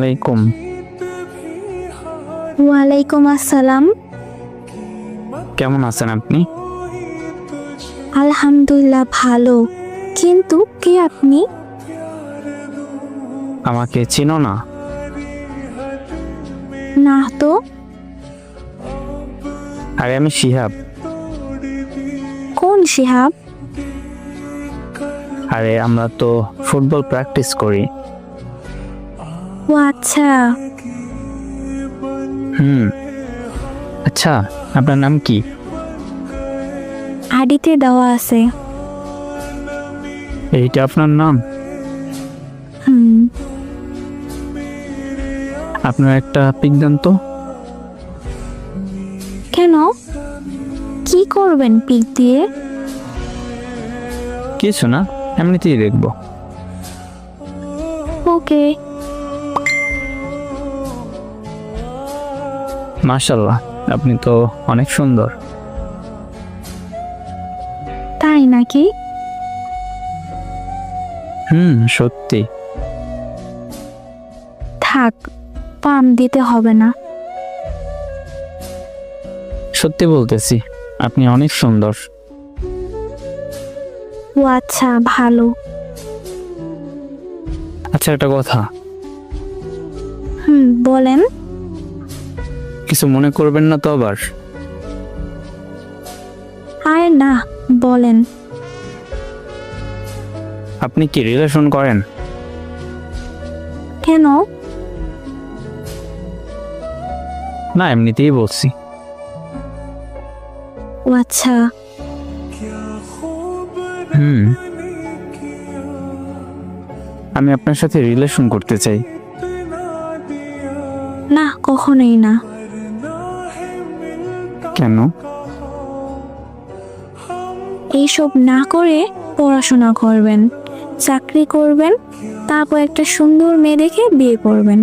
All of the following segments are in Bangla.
আলাইকুম। ওয়ালাইকুম আসসালাম। কেমন আছেন আপনি? আলহামদুলিল্লাহ ভালো। কিন্তু কে আপনি? আমাকে চিনো না। না তো। আরে আমি শিহাব। কোন শিহাব? আরে আমরা তো ফুটবল প্র্যাকটিস করি। ও আচ্ছা। হুম। আচ্ছা আপনার নাম কি? আডিতে দেওয়া আছে। এইটা আপনার নাম? হুম। আপনার একটা পিক দেন তো। কেন? কি করবেন পিক দিয়ে? কিছু না এমনিতেই দেখব। ওকে। মাশাল্লাহ আপনি তো অনেক সুন্দর। তাই নাকি? হুম সত্যি। থাক পাম দিতে হবে না। সত্যি বলতেছি আপনি অনেক সুন্দর। ও আচ্ছা ভালো। আচ্ছা একটা কথা। হুম বলেন। কিছু মনে করবেন না তো আবার? আরে না বলেন। আপনি কি রিলেশন করেন? কেন? না এমনিতেই বলছি। ও আচ্ছা। হুম। আমি আপনার সাথে রিলেশন করতে চাই। না কখনোই না। কেন? এইসব না করে পড়াশোনা করবেন চাকরি করবেন তারপর একটা সুন্দর মেয়ে দেখে বিয়ে করবেন।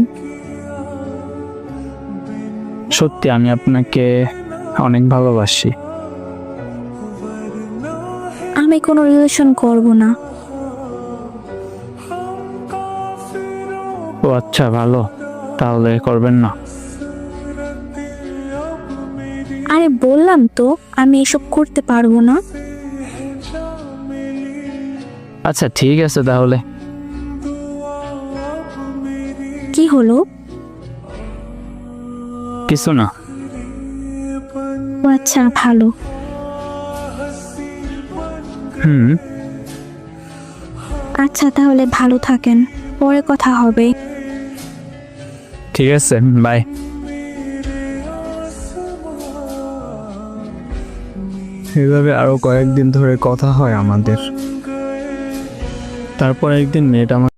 সত্যি আমি আপনাকে অনেক ভালোবাসি। আমি কোনো রিলেশন করব না। ও আচ্ছা ভালো। তাহলে করবেন না। আরে বললাম তো আমি এসব করতে পারব না। আচ্ছা ঠিক আছে তাহলে। কি হলো? কিছু না। ও আচ্ছা ভালো। হুম। আচ্ছা তাহলে ভালো থাকেন। পরে কথা হবে। ঠিক আছে বাই। এভাবে আরও কয়েকদিন ধরে কথা হয় আমাদের। তারপর একদিন মেয়েটা আমার